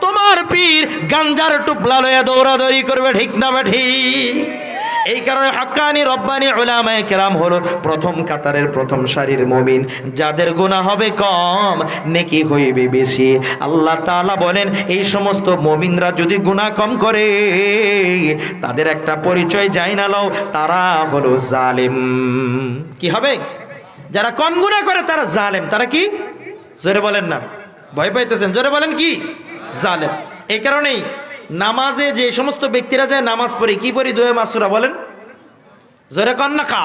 তোমার পীর গাঞ্জার টুপলা লয়ে দৌড়াদৌড়ি করবে, ঠিক না ঠিক? এই কারণে হাক্কানি রব্বানি ওলামায়ে কেরাম হলো প্রথম কাতারের প্রথম সারির মমিন। যাদের গুনাহ হবে কম, নেকি হইবে বেশি। আল্লাহ তাআলা বলেন, এই সমস্ত মমিনরা যদি গুনাহ কম করে, তাদের একটা পরিচয় যাই না লও, তারা হলো জালেম। কি হবে? যারা কম গুনাহ করে, তারা জালেম। তারা কি? জোরে বলেন না। ভয় পাইতেছেন? জোরে বলেন কি? জালেম। এই কারণেই নামাজে যে সমস্ত ব্যক্তিরা যায়, নামাজ পড়ে, কি পড়ি? দোয়ে মাসুরা বলেন, জোরে কন না কা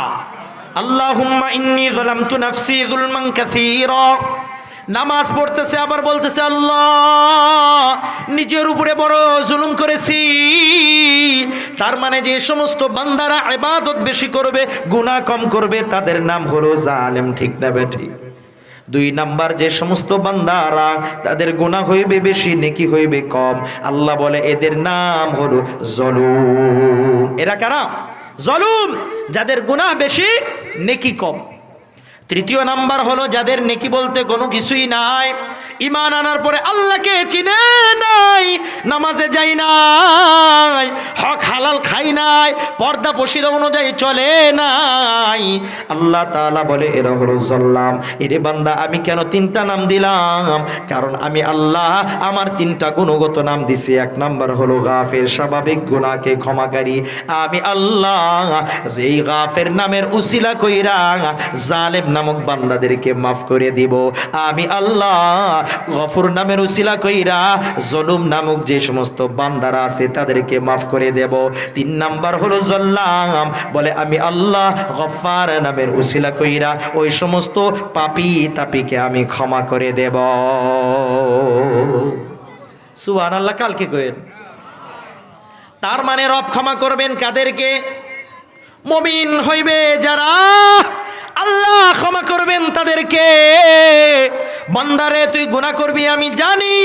আল্লাহুম্মা ইন্নী যালামতু নাফসি যুলমান কাসীরা। নামাজ পড়তেছে, আবার বলতেছে, আল্লাহ, নিজের উপরে বড় জুলুম করেছি। তার মানে যে সমস্ত বান্দারা ইবাদত বেশি করবে, গুনাহ কম করবে, তাদের নাম হলো জালেম, ঠিক না বেঠিক দুই নাম্বার যে সমস্ত বান্দারা, তাদের গুণা হইবে বেশি, নেকি হইবে কম। আল্লাহ বলে, এদের নাম হলো জলুম। এরা কারা? জলুম। যাদের গুণা বেশি, নেকি কম। তৃতীয় নাম্বার হলো, যাদের নেকি বলতে কোনো কিছুই নাই ইমান আনার পরে আল্লাহকে চিনে নাই, নামাজে যাই নাই, হক হালাল খাই নাই, পর্দা পশিদা অনুযায়ী চলে নাই। আল্লাহ তাআলা বলে, এরা হলো জল্লাম। এরে বান্দা, আমি কেন তিনটা নাম দিলাম? কারণ আমি আল্লাহ, আমার তিনটা গুণগত নাম দিছি। এক নাম্বার হলো গাফের, স্বাভাবিক গুনাহকে ক্ষমাকারী আমি আল্লাহ, যেই গাফের নামের উসিলা কইরা জালেব নামক বান্দাদেরকে মাফ করে দিব। আমি আল্লাহ গফুর নামের উসিলা কইরা জলুম নামক যে সমস্ত বান্দারা আছে তাদেরকে মাফ করে দেব। তিন নাম্বার হলো জল্লাম। বলে, আমি আল্লাহ গফার নামের উসিলা কইরা ওই সমস্ত পাপি তাপিকে আমি ক্ষমা করে দেব। সুহান আল্লাহ কালকে কইেন তার মানে রব ক্ষমা করবেন কাদেরকে? মমিন হইবে যারা আল্লাহ ক্ষমা করবেন তাদেরকে। বান্দারে, তুই গুণা করবি, আমি জানি।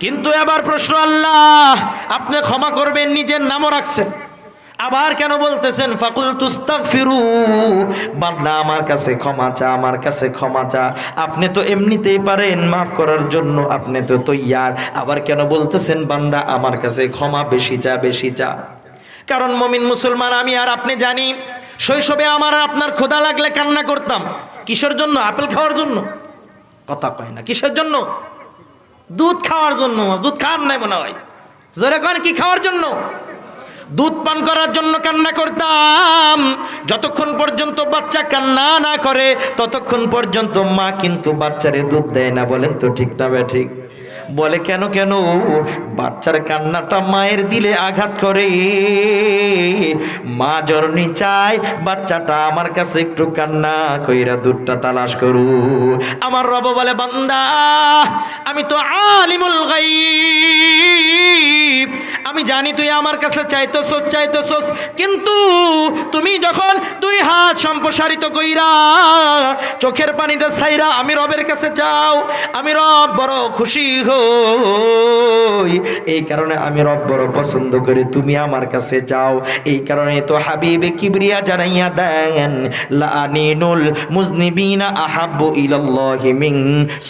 কিন্তু এবার প্রশ্ন, আল্লাহ, আপনি ক্ষমা করবেন, নিজের নামও রাখছেন। আবার কেন বলতেছেন ফাকুল তুস্তাক ফিরু বান্দা আমার কাছে ক্ষমা চা, আমার কাছে ক্ষমা চা। আপনি তো এমনিতেই পারেন, মাফ করার জন্য আপনি তো তৈয়ার। আবার কেন বলতেছেন, বান্দা আমার কাছে ক্ষমা বেশি চা বেশি চা। কারণ মমিন মুসলমান, আমি আর আপনি জানি, শৈশবে আমার আপনার ক্ষুধা লাগলে কান্না করতাম। কিসের জন্য? আপেল খাওয়ার জন্য? কথা কয় না। কিসের জন্য? দুধ খাওয়ার জন্য। দুধ খাওয়ার নাই মনে হয়। জোরে কন, কি খাওয়ার জন্য? দুধ পান করার জন্য কান্না করতাম। যতক্ষণ পর্যন্ত বাচ্চা কান্না না করে, ততক্ষণ পর্যন্ত মা কিন্তু বাচ্চারে দুধ দেয় না। বলেন তো ঠিক না বে ঠিক? বলে, কেন কেন? বাচ্চার কান্নাটা মায়ের দিলে আঘাত করে। মা জরনি চায় বাচ্চাটা আমার কাছে একটু কান্না কইরা দুধটা তালাশ করু। আমার রব বলে, বান্দা, আমি তো আলিমুল গাইব আমি জানি তুই আমার কাছে চাইতেছস চাইতেছস। কিন্তু তুমি যখন দুই হাত সম্প্রসারিত কইরা চোখের পানিটা ছাইরা আমি রবের কাছে যাও, আমি রব বড় খুশি হই। এই কারণে আমি রব বড় পছন্দ করি, তুমি আমার কাছে যাও। এই কারণে তো হাবিবে কিবরিয়া জানাইয়া দেন, লানিনুল মুজনিবিনা আহাব্বু ইলাল্লাহি মিন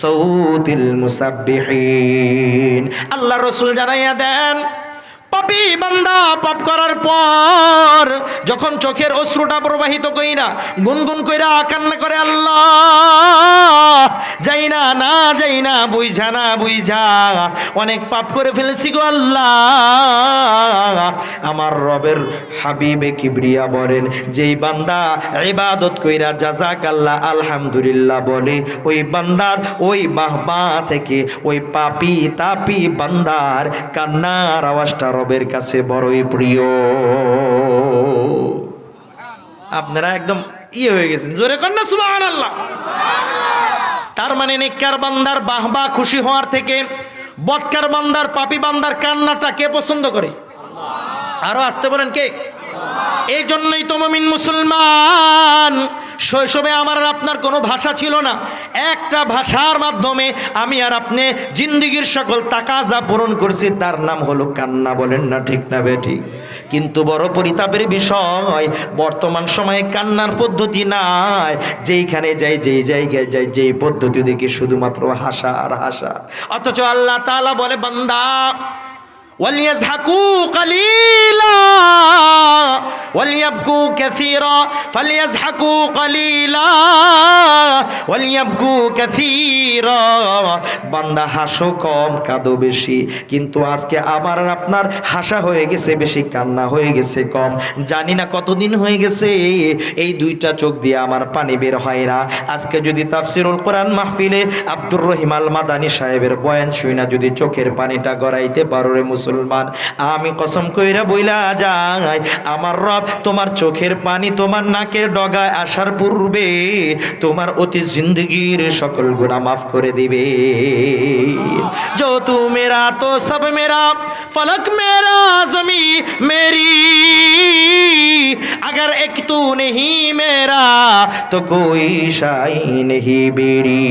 সাউতিল মুসাব্বিহিন। আল্লাহ রাসূল জানাইয়া দেন পাপি বান্দা পাপ করার পর যখন চোখের অশ্রুটা প্রবাহিত কইরা গুনগুন কইরা কান্না করে, আল্লাহ যাই না না যাই না বুঝা না, বুঝা, অনেক পাপ করে ফেলেছি গো আল্লাহ। আমার রবের হাবিবে কিবরিয়া বলেন, যেই বান্দা ইবাদত কইরা জাজাক আল্লাহ আলহামদুলিল্লাহ বলে, ওই বান্দার ওই বাহবা থেকে ওই পাপি তাপি বান্দার কান্নার আওয়াজটা রবের কাছে বড়ই প্রিয়। আপনারা একদম ইয়ে হয়ে গেছেন। জোরে কন্যা সুবাহ আল্লাহ তার মানে নেককার বান্দার বাহবা খুশি হওয়ার থেকে বৎকার বান্দার পাপি বান্দার কান্নাটা কে পছন্দ করে? আরও আসতে বলেন কে? এই জন্যই তো মমিন মুসলমান শৈশবে আমার আর আপনার কোনো ভাষা ছিল না। একটা ভাষার মাধ্যমে আমি আর আপনি জিন্দিগির সকল টাকা যা পূরণ করছি, তার নাম হলো কান্না। বলেন না ঠিক না বেঠিক কিন্তু বড় পরিতাপের বিষয়, বর্তমান সময়ে কান্নার পদ্ধতি নাই। যেইখানে যাই, যেই জায়গায় যাই, যেই পদ্ধতি দেখি শুধুমাত্র হাসা আর হাসা। অথচ আল্লাহ তাআলা বলে, বান্দা وليزحكوا قليلا وليبكوا كثيرا فليزحكوا قليلا وليبكوا كثيرا বান্দা হাসো কম কাঁদো বেশি কিন্তু আজকে আমার আর আপনার হাসা হয়ে গেছে বেশি কান্না হয়ে গেছে কম জানি না কতদিন হয়ে গেছে এই দুইটা চোখ দিয়ে আমার পানি বের হয় না আজকে যদি তাফসিরুল কোরআন মাহফিলে আব্দুর রহিম আল মাদানী সাহেবের বয়ান শুই না যদি চোখের পানিটা গড়াইতে পারো রে মুসলমান আমি কসম কইরা বইলা যাই আমার রব তোমার চোখের পানি তোমার নাকের ডগায় আসার পূর্বে তোমার অতি জিন্দগির সকল গুণা মাফ করে দিবে जो तू मेरा तो सब मेरा फलक मेरा जमी मेरी अगर एक तू नहीं मेरा তো কই শাই নেহি বেরি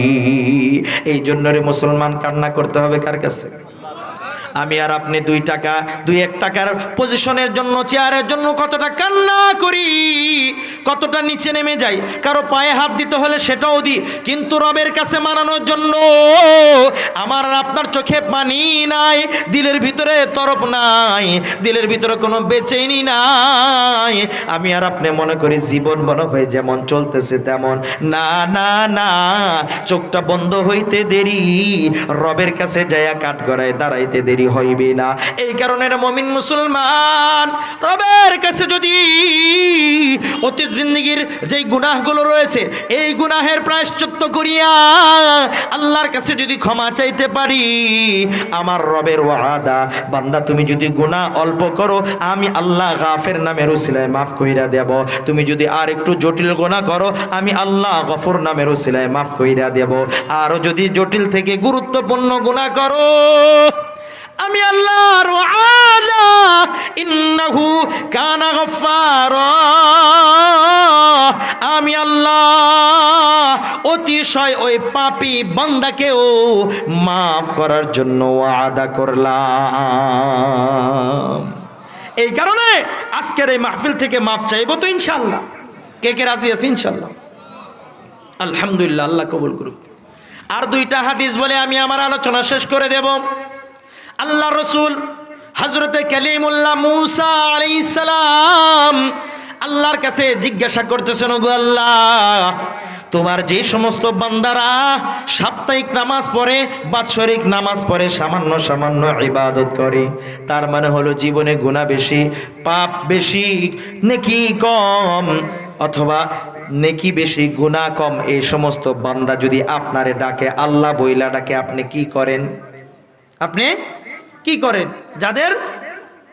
এই জন্য রে মুসলমান কান্না করতে হবে কার কাছে আমি আর আপনি দুই টাকা, দুই এক টাকার পজিশনের জন্য, চেয়ারের জন্য কতটা কান্না করি? কতটা নিচে নেমে যাই? কারও পায়ে হাত দিতে হলে সেটাও দিই। কিন্তু রবের কাছে মানানোর জন্য আমার আপনার চোখে পানি নাই, দিলের ভিতরে তরফ নাই, দিলের ভিতরে কোনো বেচেনি নাই। আমি আর আপনি মনে করি জীবন মনে হয় যেমন চলতেছে তেমন। না না না, চোখটা বন্ধ হইতে দেরি, রবের কাছে যায়া কাঠ গড়ায় দাঁড়াইতে দেরি হইবে না। এই কারণে মমিন মুসলমান। রবের কাছে যদি অতীত জিন্দগির যেই গুনাহগুলো রয়েছে, এই গুনাহের প্রায়শ্চিত্ত করিয়া আল্লাহর কাছে যদি ক্ষমা চাইতে পারি, আমার রবের ওয়াদা, বান্দা তুমি যদি গুনাহ অল্প করো, আমি আল্লাহ গাফের নামের উসিলায় মাফ কইরা দেব। তুমি যদি আর একটু জটিল গুনাহ করো, আমি আল্লাহ গফর নামের উসিলায় মাফ কইরা দেব। আরও যদি জটিল থেকে গুরুত্বপূর্ণ গুনাহ করো আমি আল্লাহর ইন্নাহু কানা গফফারা। আমি আল্লাহ অতিশয় ওই পাপী বান্দাকেও মাফ করার জন্য আদা করলাম। এই কারণে আজকের এই মাহফিল থেকে মাফ চাইব তো ইনশাল্লাহ কে কে রাজি আছে ইনশাল্লাহ আলহামদুলিল্লাহ, আল্লাহ কবুল করুক। আর দুইটা হাদিস বলে আমি আমার আলোচনা শেষ করে দেব। আল্লাহ রসুল হজরতে কালিমুল্লাহ মুসা আলাইসালাম আল্লাহর কাছে জিজ্ঞাসা করতেছেন গো আল্লাহ, তোমার যে সমস্ত বান্দারা সাপ্তাহিক নামাজ পড়ে, বাৎসরিক নামাজ পড়ে, সামান্য সামান্য ইবাদত করে, তার মানে হলো জীবনে গুণা বেশি, পাপ বেশি, নেকি কম, অথবা নেকি বেশি গুণা কম, এই সমস্ত বান্দা যদি আপনারে ডাকে, আল্লাহ বইলা ডাকে, আপনি কি করেন? আপনি কি করেন? যাদের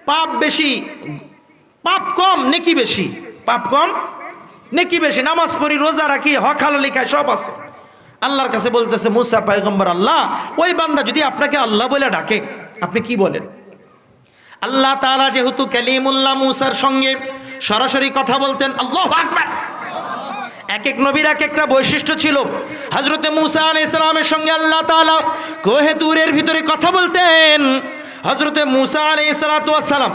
পাপ বেশি, পাপ কম, নেকি বেশি। পাপ কম, নেকি বেশি। নামাজ পড়ি, রোজা রাখি, হক হালালি খাই সব আছে। আল্লাহর কাছে বলতেছে, মুসা পায়গম্বর, আল্লাহ, ওই বান্দা যদি আপনাকে আল্লাহ বলে ডাকে, আপনি কি বলেন? আল্লাহ তাআলা যেহেতু কালিমুল্লাহ মুসার সঙ্গে সরাসরি কথা বলতেন, আল্লাহ আকবার। এক এক নবীর এক একটা বৈশিষ্ট্য ছিল। হজরতে মুসা আল ইসলামের সঙ্গে আল্লাহ তাআলা কোহে তুরের ভিতরে কথা বলতেন। হজরতে মুসা আল ইসলাতাম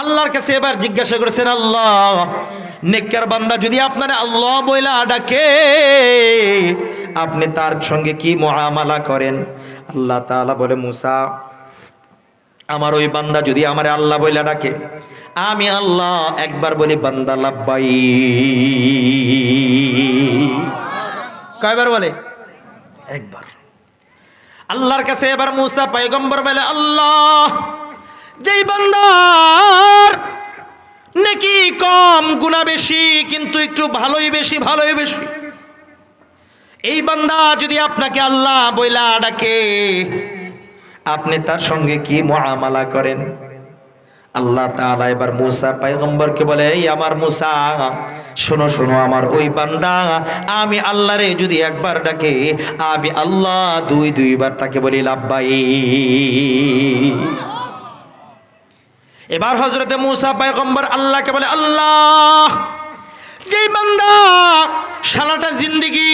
আল্লাহর কাছে এবার জিজ্ঞাসা করেছেন, আল্লাহ, নেককার বান্দা যদি আপনারা আল্লাহ বইলা ডাকে, আপনি তার সঙ্গে কি মহামালা করেন? আল্লাহ তাআলা বলে, মুসা, আমার ওই বান্দা যদি আমার আল্লাহ বইলা ডাকে, আমি আল্লাহ একবার বলি, বান্দা লাব্বাই কয়বার বলে? একবার। আল্লাহর কাছে এবার মুসা পায়গম্বর বলে, আল্লাহ, যেই বান্দার নাকি কম, গুণা বেশি, কিন্তু একটু ভালোই বেশি ভালোই বেশি। এই বান্দা যদি আপনাকে আল্লাহ বইলা ডাকে, আপনি তার সঙ্গে কি মহামালা করেন? আল্লাহ তাআলা এবার মুসা পয়গম্বরকে বলে, এই আমার মুসা, শোনো শোনো আমার ওই বান্দা, আমি আল্লাহরে যদি একবার ডাকে, আমি আল্লাহ দুই, দুইবার তাকে বলি লাব্বাই এবার হজরতে মুসা পয়গম্বর আল্লাহকে বলে, আল্লাহ, যেই বান্দা সারাটা জিন্দিগি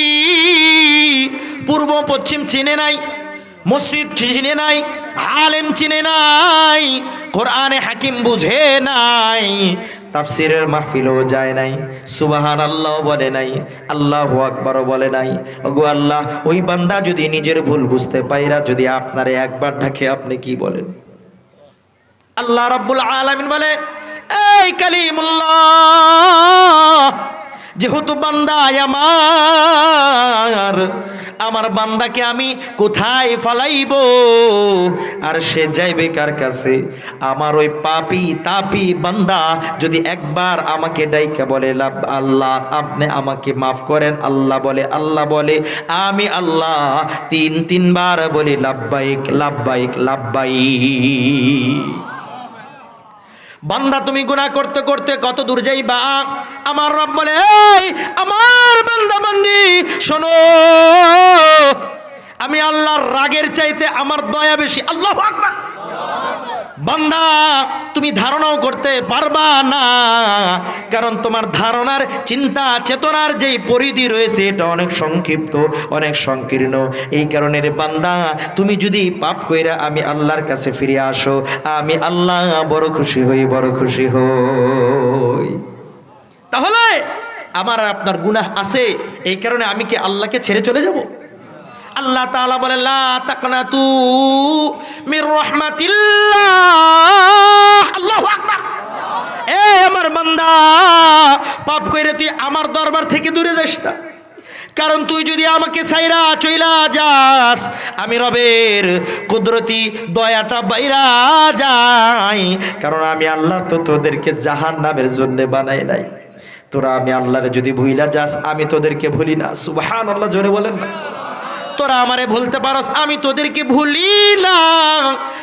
পূর্ব, পশ্চিম চিনে নাই, মসজিদ চিনে নাই, আলেম চিনে নাই কোরআনে হাকিম বুঝে নাই, তাফসিরের মাহফিলও যায় নাই সুবাহান আল্লাহ বলে নাই, আল্লাহ আকবরও বলে নাই। ওগো আল্লাহ, ওই বান্দা যদি নিজের ভুল বুঝতে পাইরা যদি আপনারে একবার ডাকে, আপনি কি বলেন? আল্লাহ রাব্বুল আলামিন বলে, এই কালিমুল্লাহ যেহেতু বান্দা আমার আমার বান্দাকে আমি কোথায় ফালাইব? আর সে যাইবে কার কাছে? আমার ওই পাপি তাপি বান্দা যদি একবার আমাকে ডাইকা বলে আল্লাহ, আপনি আমাকে মাফ করেন। আল্লাহ বলে আল্লাহ বলে, আমি আল্লাহ তিন তিনবার বলি লাভবাইক লাভবাইক লাভবাইক বান্দা, তুমি গুনাহ করতে করতে কত দূর যাইবা? আমার রব বলে আমার বান্দা বান্দি, শোনো, আমি আল্লাহর রাগের চাইতে আমার দয়া বেশি। আল্লাহ আকবার। বান্দা, তুমি ধারণাও করতে পারবা না। কারণ তোমার ধারণার, চিন্তা, চেতনার যেই পরিধি রয়েছে, এটা অনেক সংক্ষিপ্ত, অনেক সংকীর্ণ। এই কারণে রে বান্দা, তুমি যদি পাপ কইরা আমি আল্লাহর কাছে ফিরে আসো, আমি আল্লাহ বড় খুশি হই, বড় খুশি হই। তাহলে, আমার আপনার গুনাহ আছে, এই কারণে আমি কি আল্লাহকে ছেড়ে চলে যাব? আল্লাহ তাআলা বলে, লা তাকনাতু মির রাহমাতিল্লাহ। আল্লাহু আকবার। এ আমার বান্দা, পাপ কইরে তুই আমার দরবার থেকে দূরে যাস না। কারণ তুই যদি আমাকে সাইরা চইলা যাস, আমি রবের কুদরতি দয়াটা বাইরা যাই। কারণ আমি আল্লাহ তো তোদেরকে জাহান নামের জন্য বানাই নাই। তোরা আমি আল্লাহরে যদি ভুইলা যাস, আমি তোদেরকে ভুলি না। সুবহান আল্লাহ জোরে বলেন না। তোরা আমারে ভুলতে পারস, আমি তোদেরকে ভুলি না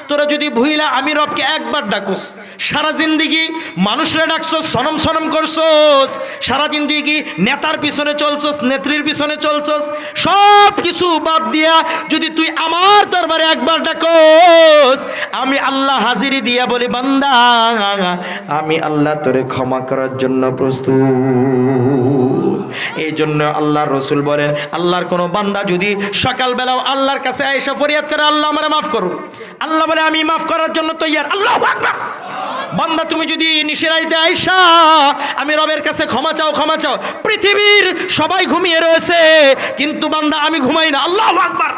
তোরা যদি ভুইলা, আমি রবকে একবার ডাকুস। সারা জিন্দিগি মানুষরা ডাকছস, সনম সনম করছস। সারা জিন্দিগি নেতার পিছনে চলছস, নেত্রীর পিছনে চলছস। সব কিছু বাদ দিয়া যদি তুই আমার দরবারে একবার ডাকস, আমি আল্লাহ হাজিরি দিয়া বলি, বান্দা, আমি আল্লাহ তোরে ক্ষমা করার জন্য প্রস্তুত। এই জন্য আল্লাহর রসুল বলেন, আল্লাহর কোনো বান্দা যদি সকালবেলাও আল্লাহর কাছে এসে ফরিয়াদ করে, আল্লাহ আমার মাফ করুন আল্লাহ বলে, আমি মাফ করার জন্য তৈয়ার। আল্লাহ বান্দা, তুমি যদি নিশিরাইতে আইসা আমি রবের কাছে ক্ষমা চাও ক্ষমা চাও। পৃথিবীর সবাই ঘুমিয়ে রয়েছে, কিন্তু বান্দা, আমি ঘুমাই না। আল্লাহ আকবার।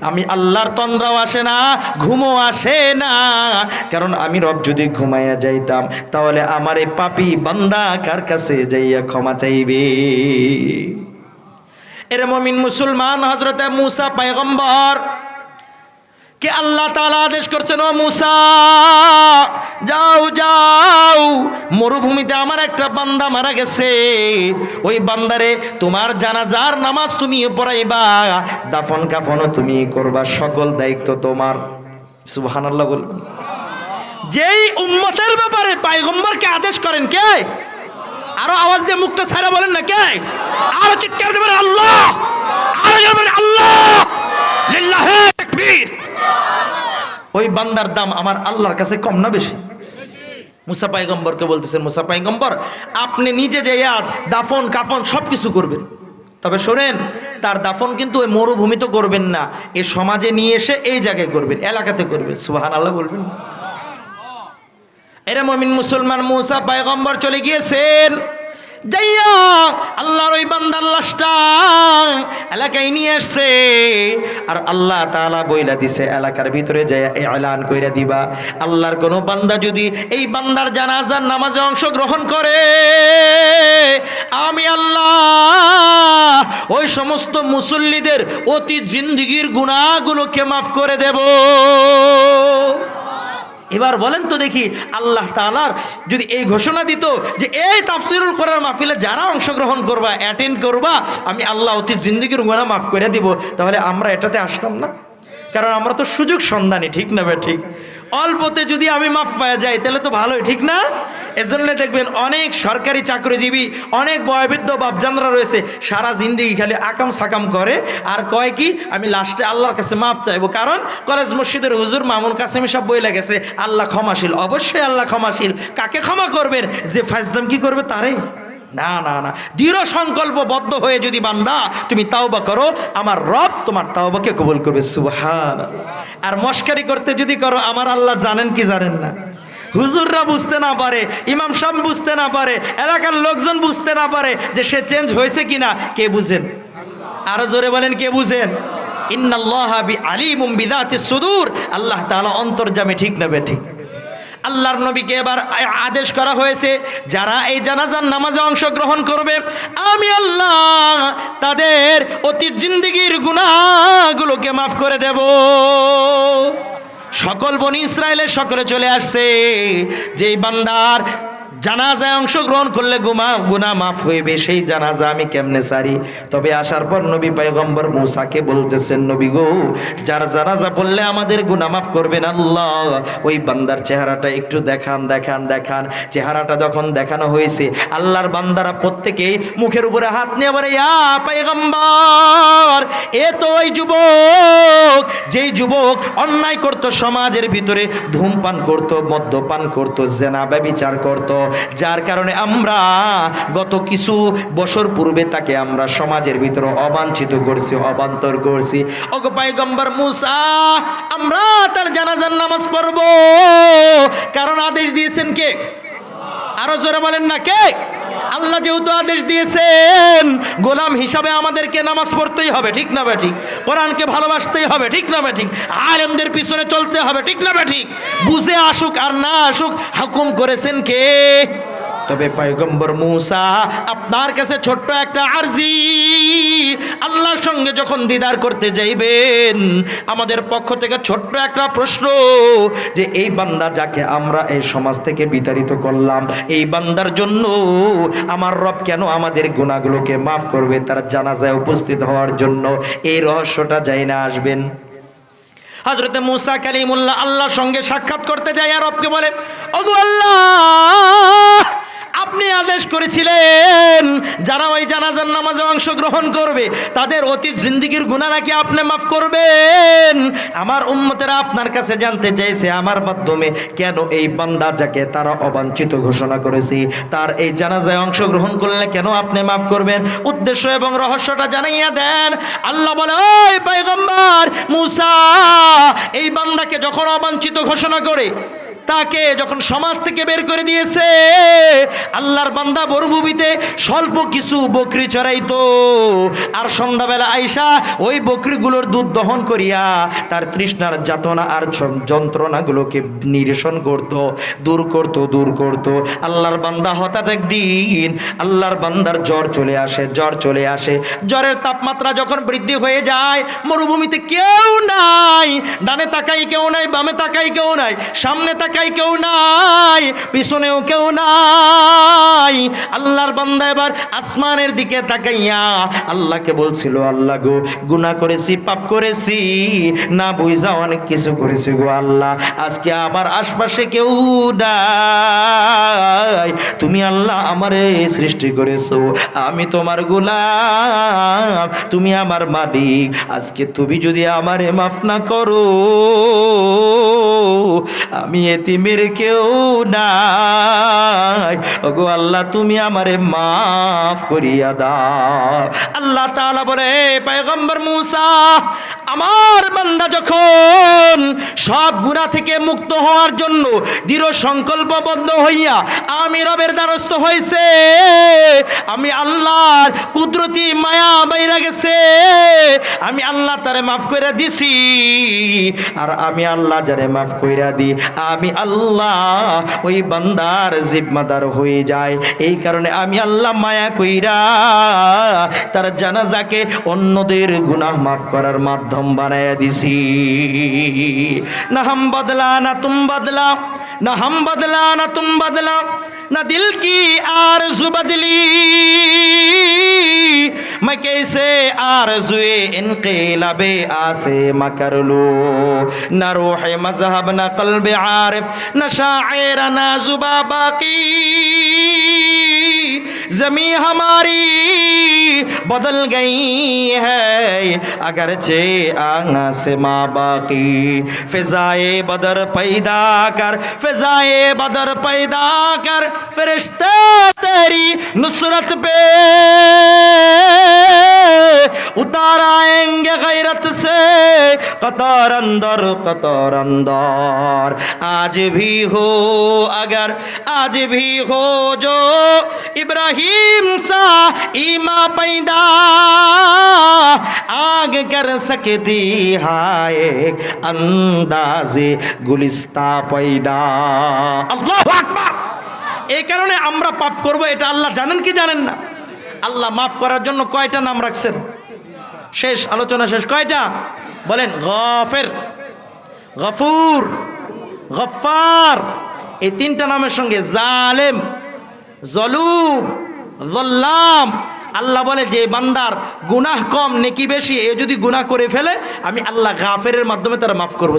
আমি আল্লাহর তন্দ্রাও আসে না, ঘুমও আসে না। কারণ আমি রব যদি ঘুমাইয়া যাইতাম, তাহলে আমার এই পাপি বান্দা কার কাছে যাইয়া ক্ষমা চাইবে? এর মমিন মুসলমান হজরতে মুসা পয়গম্বর কে আল্লাহ তালা আদেশ করছেন, ও মুসা? যাও যাও। মরুভূমিতে আমার একটা বান্দা মারা গেছে। ওই বান্দারে তোমার জানাজার নামাজ তুমি পড়াইবা, দাফন কাফনও তুমি করবা, সকল দায়িত্ব তোমার। সুবহানাল্লাহ বলবেন যেই উম্মতের ব্যাপারে পায়গম্বরকে আদেশ করেন কে? আরও আওয়াজ দিয়ে মুখটা ছাড়া বলেন না কে? আরও চিৎকার দেবেন, আল্লাহ! আরও আল্লাহ! লিল্লাহে তাকবীর! ওই বান্দার দাম আমার আল্লাহর কাছে কম না বেশি? মুসা পাইগম্বরকে বলতেছেন মুসা পাইগম্বর, আপনি নিজে যে আর দাফন, কাফন সব কিছু করবেন। তবে শোনেন, তার দাফন কিন্তু ওই মরুভূমি তো করবেন না। এ সমাজে নিয়ে এসে এই জায়গায় করবেন, এলাকাতে করবেন। সুহান আল্লাহ বলবেন। এরা মমিন মুসলমান মুসা পায়গম্বর চলে গিয়েছেন। যাইয়া আল্লাহর ওই এলাকায় নিয়ে আসছে। আর আল্লাহ বইলা দিছে, এলাকার ভিতরে এলান কইরা দিবা। আল্লাহর কোনো বান্দা যদি এই বান্দার জানাজার নামাজে অংশগ্রহণ করে, আমি আল্লাহ ওই সমস্ত মুসল্লিদের অতি জিন্দিগির গুণাগুলোকে মাফ করে দেব। এবার বলেন তো দেখি, আল্লাহ তালার যদি এই ঘোষণা দিত যে এই তাফসিরুল করার মাহফিলে যারা অংশগ্রহণ করবা অ্যাটেন্ড করবা, আমি আল্লাহ অতি জিন্দগির গোনা মাফ করে দিব, তাহলে আমরা এটাতে আসতাম না। কারণ আমরা তো সুযোগ সন্ধানী, ঠিক না ভাই? ঠিক। অল্পতে যদি আমি মাফ পাওয়া যাই তাহলে তো ভালোই, ঠিক না? এজন্য দেখবেন অনেক সরকারি চাকরিজীবী, অনেক বয়বৃদ্ধ বাপজানরা রয়েছে, সারা জিন্দিগি খালি আকাম সাকাম করে। আর কয় কি, আমি লাস্টে আল্লাহর কাছে মাপ চাইব। কারণ কলেজ মসজিদের হুজুর মামুন কাসেমি সব বই লেগেছে আল্লাহ ক্ষমাশীল। অবশ্যই আল্লাহ ক্ষমাশীল। কাকে ক্ষমা করবেন? যে ফাইজদাম কি করবে তারে? না না না। দৃঢ় সংকল্পবদ্ধ হয়ে যদি বান্দা, তুমি তাওবা করো, আমার রব তোমার তাওবাকে কবুল করবে সুবহান আর মস্কারি করতে যদি করো, আমার আল্লাহ জানেন কি জানেন না? হুজুররা বুঝতে না পারে, ইমাম সাহেব বুঝতে না পারে, এলাকার লোকজন বুঝতে না পারে যে সে চেঞ্জ হয়েছে কিনা, কে বুঝেন? আরও জোরে বলেন, কে বুঝেন? সুদূর। আল্লাহ তাআলা অন্তর্জামে ঠিক নেবে ঠিক আল্লাহর নবীকে এবার আদেশ করা হয়েছে, যারা এই জানাজার নামাজে অংশগ্রহণ করবে, আমি আল্লাহ তাদের অতীত জিন্দিগির গুণাগুলোকে মাফ করে দেব। সকল বনি ইসরায়েলের সকলে চলে আসছে। যেই বান্দার জানাজায় অংশগ্রহণ করলে গুমা গুনা মাফ হইবে। সেই জানাজা আমি কেমনে সারি? তবে আসার পর নবী পয়গম্বর মুসাকে বলতেছেন, নবী গো, যার জানাজা বললে আমাদের গুনা মাফ করবেন আল্লাহ। ওই বান্দার চেহারাটা একটু দেখান দেখান দেখান। চেহারাটা যখন দেখানো হয়েছে, আল্লাহর বান্দারা প্রত্যেকেই মুখের উপরে হাত নিয়ে বলে, ইয়া পয়গম্বর, এ তো ওই যুবক। যেই যুবক অন্যায় করত সমাজের ভিতরে, ধূমপান করত, মদ্যপান করত, জেনা ব্যবিচার করত যার কারণে আমরা গত কিছু বছর পূর্বে তাকে আমরা সমাজের ভিতরে অবাঞ্ছিত করছি, অবান্তর করছি। ওগো পাইগম্বর মুসা, আমরা তার জানাজার নামাজ পড়ব। কারণ আদেশ দিয়েছেন কে? আরও জোরে বলেন না, কে? আল্লাহ যেহেতু আদেশ দিয়েছেন, গোলাম হিসাবে আমাদেরকে নামাজ পড়তেই হবে, ঠিক না ব্যাঠিক কোরআনকে ভালোবাসতেই হবে, ঠিক না ব্যাঠিক ঠিক? আলেমদের পিছনে চলতে হবে, ঠিক না ব্যাঠিক ঠিক? বুঝে আসুক আর না আসুক, হুকুম করেছেন কে? তবে পয়গম্বর মুসা, আপনার কাছে ছোট্ট একটা আরজি। আল্লাহর সঙ্গে যখন দিদার করতে যাইবেন, আমাদের পক্ষ থেকে ছোট্ট একটা প্রশ্ন, যে এই বান্দা যাকে আমরা এই সমাজ থেকে বিতাড়িত করলাম, এই বান্দার জন্য আমার রব কেন আমাদের গুণাগুলোকে মাফ করবে? তার জানাজায় উপস্থিত হওয়ার জন্য এই রহস্যটা যাই না আসবেন। হজরতে মুসা কালিমুল্লাহ আল্লাহর সঙ্গে সাক্ষাৎ করতে যায় আর রবকে বলে, ওগো আল্লাহ আপনি আদেশ করেছিলেন, যারা ওই জানাজার নামাজে অংশগ্রহণ করবে, তাদের অতীত জিন্দিগির গুণা নাকি আপনি মাফ করবেন? আমার উম্মতেরা আপনার কাছে জানতে চাইছে, আমার মাধ্যমে কেন এই বান্দা যাকে তারা অবাঞ্ছিত ঘোষণা করেছে, তার এই জানাজায় অংশগ্রহণ করলে কেন আপনি মাফ করবেন? উদ্দেশ্য এবং রহস্যটা জানাইয়া দেন। আল্লাহ বলে, ওই পয়গম্বর মুসা, এই বান্দাকে যখন অবাঞ্ছিত ঘোষণা করে তাকে যখন সমাজ থেকে বের করে দিয়েছে, আল্লাহর বান্দা মরুভূমিতে স্বল্প কিছু বকরি চড়াইতো। আর সন্ধ্যাবেলা আইসা ওই বকরিগুলোর দুধ দহন করিয়া তার তৃষ্ণার যাতনা আর যন্ত্রণাগুলোকে নিরসন করত, দূর করত দূর করত। আল্লাহর বান্দা হঠাৎ একদিন আল্লাহর বান্দার জ্বর চলে আসে, জ্বর চলে আসে। জ্বরের তাপমাত্রা যখন বৃদ্ধি হয়ে যায়, মরুভূমিতে কেউ নাই, ডানে তাকাই কেউ নাই, বামে তাকাই কেউ নাই, সামনে তাকাই কেউ নাই, পিছনেও কেউ নাই। আল্লাহর বান্দা এবার আসমানের দিকে তাকাইয়া আল্লাহকে বলছিল, আল্লাহ গো, গুনাহ করেছি, পাপ করেছি, না বুঝা অনেক কিছু করেছি গো আল্লাহ। আজকে আমার আশপাশে কেউ নাই। তুমি আল্লাহ আমারে সৃষ্টি করেছ, আমি তোমার গোলাম, তুমি আমার মালিক। আজকে তুমি যদি আমারে মাফ না করো, আমি এতিমের কেউ নাই। ওগো আল্লাহ, তুমি আমারে মাফ করিয়া দাও। আল্লাহ তাআলা বলে পয়গম্বর মুসা, আমার বান্দা যখন সব গুনাহ থেকে মুক্ত হওয়ার জন্য দৃঢ় সংকল্পবদ্ধ হইয়া আমি রবের দ্বারস্থ হয়েছে আমি আল্লাহর কুদরতি মায়া বাইরা গেছে, আমি আল্লাহ তারে মাফ করে দিছি, আর আমি আল্লাহ যারে মাফ কইরা দি আমি আল্লাহ, ওই বান্দার জিম্মাদার হয়ে যায়। এই কারণে আমি আল্লাহ মায়া কইরা তার জানাজাকে অন্যদের গুনাহ মাফ করার মাধ্যম বানাইয়া দিছি। না হাম বদলা না তুম বদলা। ना हम बदला ना तुम बदला ना दिल की आरज़ू बदली मैं कैसे आरज़ुए इनकलाबे आसे मकर लो न रूह मजहब न कल्ब आरिफ न शायर न जुबा बाकी जमी हमारी बदल गई है। अगरचे आंगा से माँ बाकी, फिजाए बदर पैदा कर, फिजाए बदर पैदा कर, फरिश्ते तेरी नुसरत पे उतार आएँगे गैरत से, कतार अंदर कतार अंदर। आज भी हो अगर, आज भी हो जो इब्राहिम सा ईमा पैदा आग कर सकती हाय अंदाजे गुलिस्ता पैदा আল্লাহু আকবার এই কারণে আমরা পাপ করব এটা আল্লাহ জানেন কি জানেন না আল্লাহ মাফ করার জন্য কয়টা নাম রাখছেন শেষ আলোচনা শেষ কয়টা বলেন গফের গফুর গফার এই তিনটা নামের সঙ্গে জালেম জলুম জল্লাম আল্লাহ বলে, যে বান্দার গুনাহ কম, নেকি বেশি, এ যদি গুনাহ করে ফেলে, আমি আল্লাহ গাফেরের মাধ্যমে তারা মাফ করব।